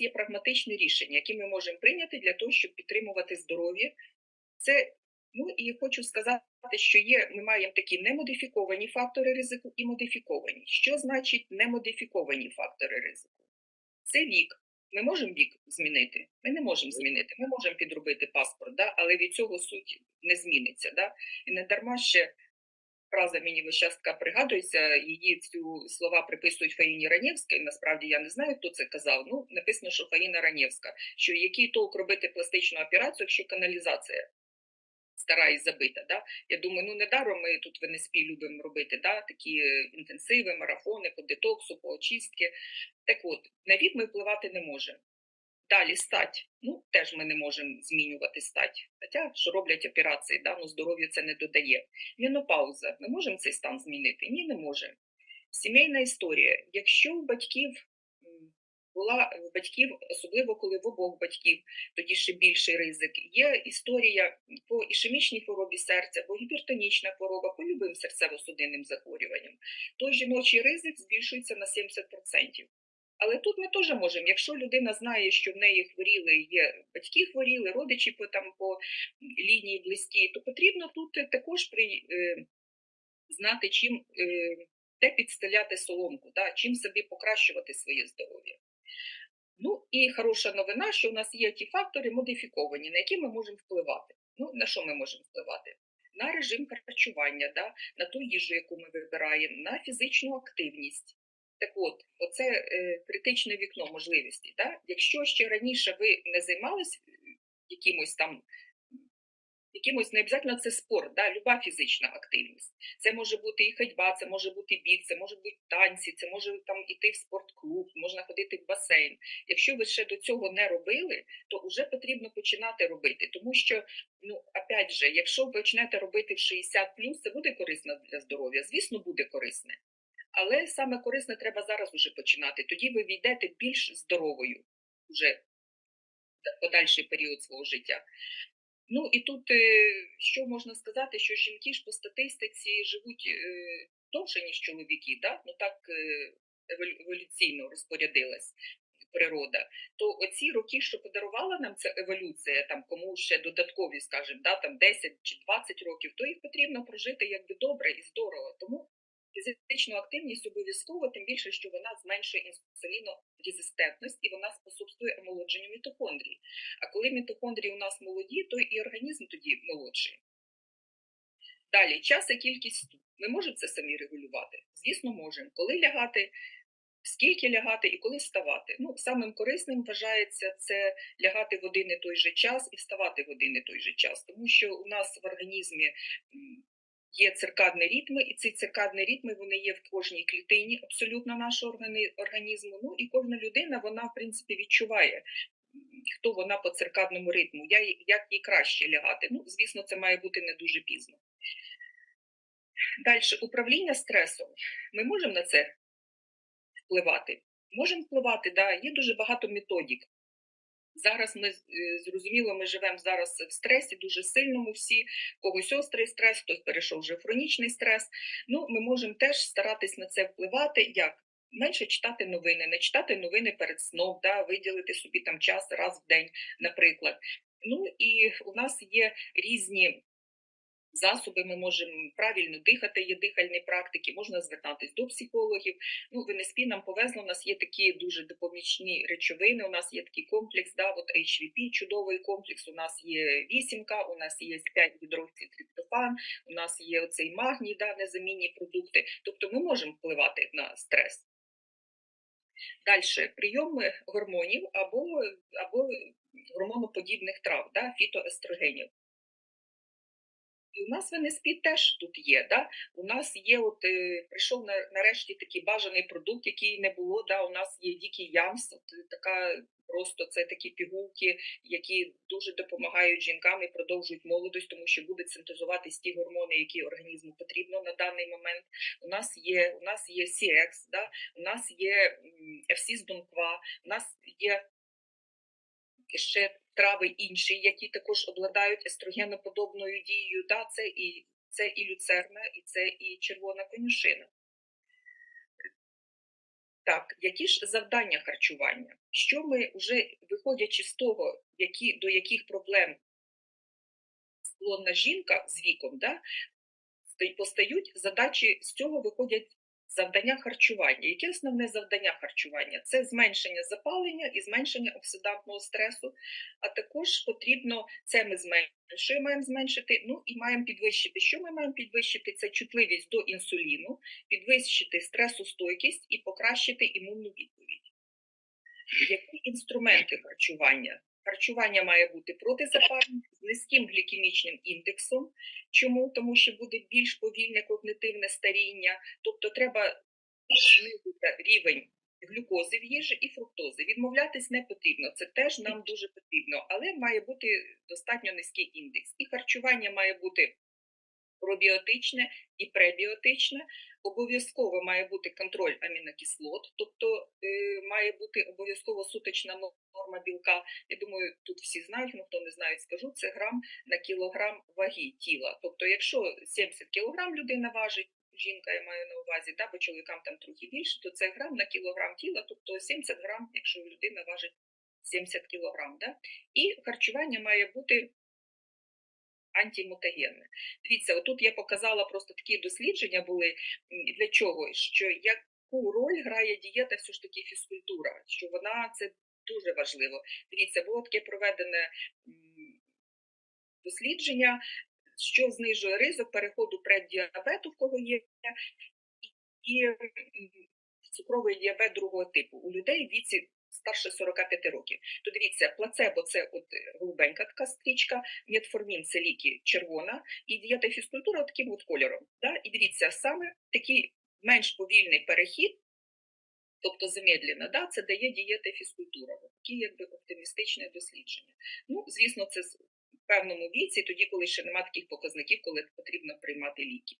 нас є прагматичні рішення, які ми можемо прийняти для того, щоб підтримувати здоров'я. Це ну і хочу сказати, що є. Ми маємо такі немодифіковані фактори ризику і модифіковані. Що значить немодифіковані фактори ризику? Це вік. Ми можемо вік змінити? Ми не можемо змінити. Ми можемо підробити паспорт, да? але від цього суть не зміниться. Да? І не дарма ще фраза мені весь пригадується, її цю слова приписують Фаїні Ранєвській. Насправді я не знаю, хто це казав. Ну, написано, що Фаїна Ранєвська, що який толк робити пластичну операцію, якщо каналізація стара і забита. Да? Я думаю, ну недаром ми тут в НСП любимо робити да? такі інтенсиви, марафони по детоксу, по очистки. Так от, на вік ми впливати не можемо. Далі стать. Ну, теж ми не можемо змінювати стать. Хоча, що роблять операції, да? ну, здоров'ю це не додає. Менопауза. Ми можемо цей стан змінити? Ні, не можемо. Сімейна історія. Якщо у батьків була в батьків, особливо коли в обох батьків, тоді ще більший ризик. Є історія по ішемічній хворобі серця, по гіпертонічна хвороба, по любим серцево-судинним захворюванням, то жіночий ризик збільшується на 70%. Але тут ми теж можемо, якщо людина знає, що в неї хворіли, є батьки хворіли, родичі по там по лінії близькі, то потрібно тут також при, е, знати, чим е, де підстеляти соломку, да, чим собі покращувати своє здоров'я. Ну і хороша новина, що у нас є ті фактори модифіковані, на які ми можемо впливати. Ну, на що ми можемо впливати? На режим харчування, да, на ту їжу, яку ми вибираємо, на фізичну активність. Так от, оце е, критичне вікно можливості. Да? Якщо ще раніше ви не займалися якимось там, якимось не обов'язково це спорт, да? люба фізична активність. Це може бути і ходьба, це може бути біг, це може бути танці, це може там іти в спортклуб, можна ходити в басейн. Якщо ви ще до цього не робили, то вже потрібно починати робити. Тому що, ну, опять же, якщо ви почнете робити в 60 це буде корисно для здоров'я, звісно, буде корисне. Але саме корисне треба зараз уже починати. Тоді ви війдете більш здоровою вже в подальший період свого життя. Ну і тут е, що можна сказати, що жінки ж по статистиці живуть е, довше, ніж чоловіки, да? ну так е, еволюційно розпорядилась природа. То оці роки, що подарувала нам ця еволюція, там кому ще додаткові, скажімо, да, там 10 чи 20 років, то їх потрібно прожити якби добре і здорово. Тому фізичну активність обов'язково, тим більше, що вона зменшує інсулінорезистентність і вона способствує омолодженню мітохондрій. А коли мітохондрії у нас молоді, то і організм тоді молодший. Далі, час і кількість. Ми можемо це самі регулювати? Звісно, можемо. Коли лягати, скільки лягати і коли вставати. Ну, самим корисним вважається це лягати в один і той же час і вставати в один і той же час, тому що у нас в організмі є циркадні ритми, і ці циркадні ритми вони є в кожній клітині абсолютно нашого організму. Ну і кожна людина вона в принципі відчуває. Хто вона по циркадному ритму, як їй краще лягати. Ну, звісно, це має бути не дуже пізно. Далі, управління стресом. Ми можемо на це впливати? Можемо впливати, да, є дуже багато методик. Зараз ми е, зрозуміло, ми живемо зараз в стресі дуже сильному. Всі когось острий стрес, хтось перейшов вже в хронічний стрес. Ну, ми можемо теж старатись на це впливати. Як? Менше читати новини, не читати новини перед сном, да, виділити собі там час раз в день, наприклад. Ну і у нас є різні засоби, ми можемо правильно дихати, є дихальні практики, можна звертатись до психологів. Ну, в НСП нам повезло, у нас є такі дуже допомічні речовини, у нас є такий комплекс, да, от HVP, чудовий комплекс, у нас є вісімка, у нас є 5 гідрокситриптофан, у нас є оцей магній, да, незамінні продукти. Тобто ми можемо впливати на стрес. Далі прийоми гормонів або, або гормоноподібних трав, да, фітоестрогенів. І у нас в теж тут є. Да? У нас є, от е, прийшов на, нарешті такий бажаний продукт, який не було. Да? У нас є дикий ямс, от, е, така просто це такі пігулки, які дуже допомагають жінкам і продовжують молодость, тому що будуть синтезуватись ті гормони, які організму потрібно на даний момент. У нас є, у нас є CX, да? у нас є FC з Донква, у нас є ще трави інші, які також обладають естрогеноподобною дією. Да? Це і це і люцерна, і це і червона конюшина. Так, які ж завдання харчування? Що ми вже виходячи з того, які, до яких проблем склонна жінка з віком, да, постають задачі, з цього виходять завдання харчування. Яке основне завдання харчування? Це зменшення запалення і зменшення оксидантного стресу, а також потрібно, це ми зменшуємо, маємо зменшити, ну і маємо підвищити. Що ми маємо підвищити? Це чутливість до інсуліну, підвищити стресостойкість і покращити імунну відповідь. Які інструменти харчування? Харчування має бути протизапальним, з низьким глікемічним індексом. Чому? Тому що буде більш повільне когнитивне старіння, тобто треба знизити рівень глюкози в їжі і фруктози. Відмовлятись не потрібно, це теж нам дуже потрібно, але має бути достатньо низький індекс. І харчування має бути пробіотичне і пребіотичне. Обов'язково має бути контроль амінокислот, тобто е, має бути обов'язково суточна норма білка. Я думаю, тут всі знають, ну хто не знає, скажу, це грам на кілограм ваги тіла. Тобто, якщо 70 кілограм людина важить, жінка я маю на увазі, да, бо чоловікам там трохи більше, то це грам на кілограм тіла, тобто 70 грам, якщо людина важить 70 кілограм. Да? І харчування має бути антимутагенне. Дивіться, отут я показала просто такі дослідження були для чого, що яку роль грає дієта, все ж таки фізкультура, що вона це дуже важливо. Дивіться, було таке проведене дослідження, що знижує ризик переходу преддіабету, в кого є, і цукровий діабет другого типу у людей віці старше 45 років. То дивіться, плацебо це от е, голубенька така стрічка, метформін це ліки червона, і дієта і фізкультура таким от кольором. Да? І дивіться, саме такий менш повільний перехід, тобто замедлена, да, це дає дієта і фізкультура. Такі якби оптимістичне дослідження. Ну, звісно, це в певному віці, тоді, коли ще немає таких показників, коли потрібно приймати ліки.